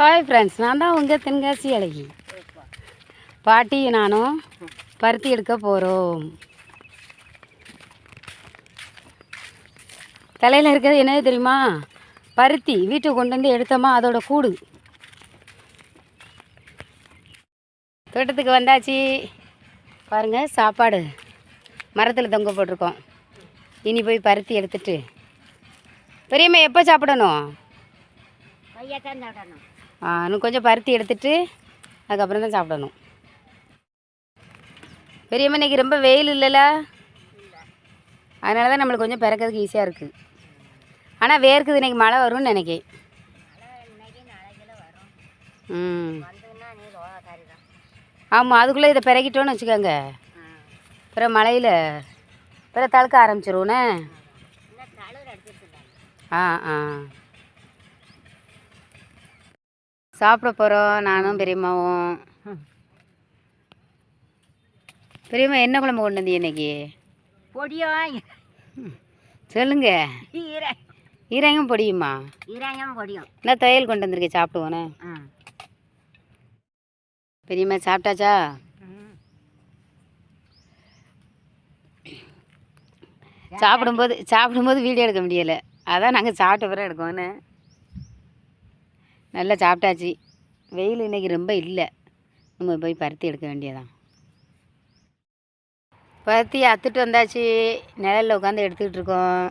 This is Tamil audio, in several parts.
ஹாய் ஃப்ரெண்ட்ஸ் நான் தான் உங்கள் தென்காசி அழகி. பாட்டி நானும் பருத்தி எடுக்க போகிறோம் தலையில் இருக்கிறது என்னது தெரியுமா? பருத்தி. வீட்டுக்கு கொண்டு வந்து எடுத்தோமா அதோட கூடு. தோட்டத்துக்கு வந்தாச்சு. பாருங்கள் சாப்பாடு. மரத்தில் தொங்க போட்டிருக்கோம். இனி போய் பருத்தி எடுத்துட்டு. பெரியம்மா எப்போ சாப்பிடணும்? பையத்தான் சாப்பிடணும். இன்னும் கொஞ்சம் பருத்தி எடுத்துட்டு அதுக்கப்புறம் தான் சாப்பிடணும். பெரியம்மா இன்னைக்கு ரொம்ப வெயில் இல்லைல்ல அதனால தான் நம்மளுக்கு கொஞ்சம் பிறக்கிறதுக்கு ஈஸியாக இருக்குது ஆனால் வேர்க்குது இன்னைக்கு மழை வரும்னு நினைக்கேன் ம். ஆமாம் அதுக்குள்ளே இதை பிறகிட்டோன்னு வச்சுக்கோங்க. பிறகு மழையில் பிற தழுக்க ஆரம்பிச்சிருவோண்ணே ஆ ஆ. சாப்பிட போகிறோம் நானும் பெரியம்மாவும். பெரியம்மா என்ன குழம்பு கொண்டு வந்தீங்க இன்னைக்கு? பொடியும் சொல்லுங்க. ஈரை ஈரங்கம் பொடியுமா? ஈரங்கம் பொடியும். என்ன துவையல் கொண்டு வந்திருக்கேன் சாப்பிடுவோண்ணே ஆ. பெரியம்மா சாப்பிட்டாச்சா? சாப்பிடும்போது சாப்பிடும்போது வீடியோ எடுக்க முடியலை. அதான் நாங்கள் சாப்பிட்ட பிறகு எடுக்கோன்னு. நல்லா சாப்பிட்டாச்சு. வெயில் இன்னைக்கு ரொம்ப இல்லை. நம்ம போய் பருத்தி எடுக்க வேண்டியதான் பருத்தி அத்துட்டு வந்தாச்சு. நிழலில் உட்காந்து எடுத்துக்கிட்டு இருக்கோம்.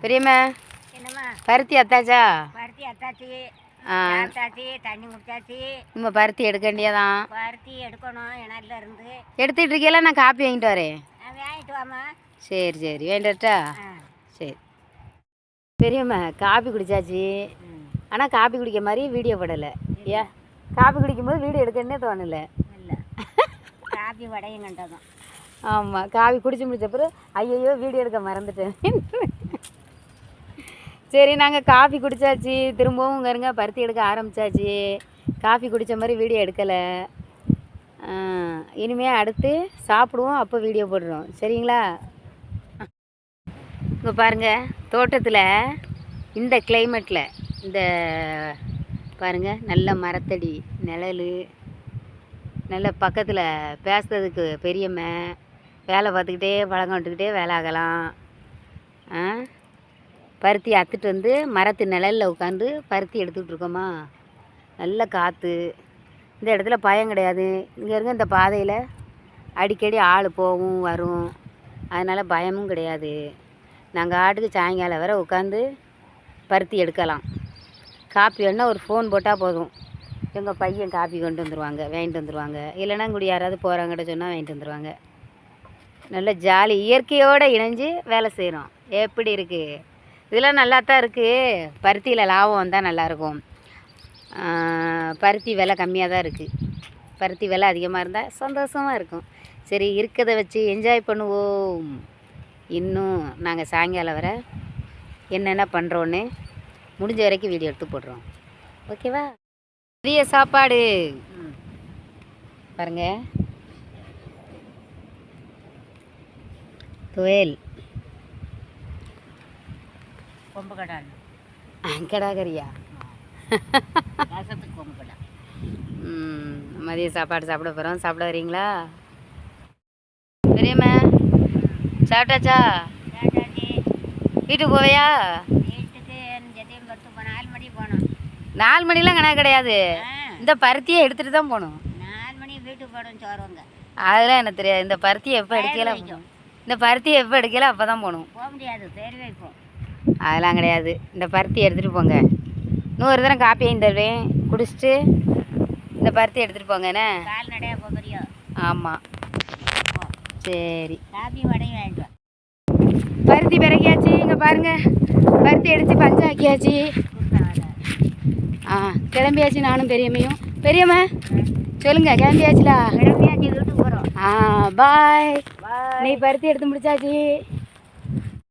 பெரியம்மா என்னம்மா? பருத்தி அத்தாச்சா? பருத்தி அத்தாச்சி. நம்ம பருத்தி எடுக்க வேண்டியதான் பருத்தி எடுக்கணும் இணையில இருந்து. எடுத்துகிட்டு இருக்கீங்களா நான் காப்பி வாங்கிட்டு வரேன். வாங்கிட்டு சரி சரி. வேண்டட்டா? சரி. பெரியம்மா காப்பி குடிச்சாச்சு. ஆனால் காப்பி குடிக்க மாதிரி வீடியோ போடலை ஏன் காப்பி குடிக்கும்போது வீடியோ எடுக்கணுன்னே தோணலை. இல்லை. காப்பி வடையும் கண்டதும் ஆமாம் காப்பி குடிச்சு முடிச்ச பிறகு ஐயையோ வீடியோ எடுக்க மறந்துட்டேன். சரி நாங்கள் காஃபி குடிச்சாச்சு. திரும்பவும் இங்கே இருங்க பருத்தி எடுக்க ஆரம்பிச்சாச்சு. காஃபி குடித்த மாதிரி வீடியோ எடுக்கலை. இனிமே அடுத்து சாப்பிடுவோம் அப்போ வீடியோ போடுறோம். சரிங்களா? இங்கே பாருங்கள் தோட்டத்தில் இந்த கிளைமேட்டில் இந்த பாருங்கள் நல்ல மரத்தடி நிழல் நல்ல பக்கத்தில் பேசுறதுக்கு பெரியம்மை வேலை பார்த்துக்கிட்டே பழக்கம் விட்டுக்கிட்டே வேலை ஆகலாம். ஆ? பருத்தி அத்துட்டு வந்து மரத்து நிழலில் உட்காந்து பருத்தி எடுத்துக்கிட்டு இருக்கோமா? நல்ல காற்று இந்த இடத்துல பயம் கிடையாது. இங்கே இருக்க இந்த பாதையில் அடிக்கடி ஆள் போகும் வரும். அதனால் பயமும் கிடையாது. நாங்கள் ஆட்டுக்கு சாயங்காலம் வரை உட்காந்து பருத்தி எடுக்கலாம். காப்பி வேணால் ஒரு ஃபோன் போட்டால் போதும். எங்கள் பையன் காப்பி கொண்டு வந்துடுவாங்க வாங்கிட்டு வந்துடுவாங்க இல்லைன்னா கூட யாராவது போகிறாங்கிட்ட சொன்னால் வாங்கிட்டு வந்துடுவாங்க நல்ல ஜாலி இயற்கையோடு இணைஞ்சு வேலை செய்கிறோம் எப்படி இருக்குது இதெல்லாம் நல்லா தான் இருக்குது பருத்தியில் லாபம் வந்தால் நல்லாயிருக்கும். பருத்தி விலை கம்மியாக தான் இருக்குது பருத்தி விலை அதிகமாக இருந்தால் சந்தோஷமாக இருக்கும். சரி இருக்கிறத வச்சு என்ஜாய் பண்ணுவோம். இன்னும் நாங்கள் சாயங்காலம் வர என்னென்ன பண்ணுறோன்னு முடிஞ்ச வரைக்கும் வீடியோ எடுத்து போடுறோம் ஓகேவா பெரிய சாப்பாடு. பாருங்க. துவையல். கொம்பு கடால் கடாகரியா? ரசத்துக்கு கொம்பு கடா ம், மதிய சாப்பாடு சாப்பிட போகிறோம் சாப்பிட வரீங்களா? பெரியம்மா சாப்பிட்டாச்சா. வீட்டுக்கு போவையா? நாலு மணிலாம் கணக்கு கிடையாது. இந்த பருத்தியை எடுத்துகிட்டு தான் போகணும். நாலு மணி வீட்டுக்கு போகணும் சோறுவங்க அதெல்லாம் எனக்கு தெரியாது. இந்த பருத்தியை எப்போ எடுக்கல வைக்கும். இந்த பருத்தியை எப்போ எடுக்கல அப்போ தான் போகணும். போக முடியாது. பேர் வைப்போம். அதெல்லாம் கிடையாது. இந்த பருத்தி எடுத்துகிட்டு போங்க. இன்னொரு தரம் காப்பி தருவேன் குடிச்சிட்டு இந்த பருத்தி எடுத்துகிட்டு போங்கண்ணே கால் நடையா போகிறியோ ஆமாம் சரி. காப்பி வடையும் வாங்கிட்டு பருத்தி பிறகியாச்சு. இங்கே பாருங்க. பருத்தி அடித்து பஞ்சு ஆக்கியாச்சு கொடுத்தேன் அதை ஆ கிளம்பியாச்சு நானும் பெரியம்மையும். பெரியம்மா சொல்லுங்க கிளம்பியாச்சுலா? கிளம்பியாச்சு வீட்டுக்கு போகிறோம் ஆ பாய். நீ பருத்தி எடுத்து முடிச்சாச்சு.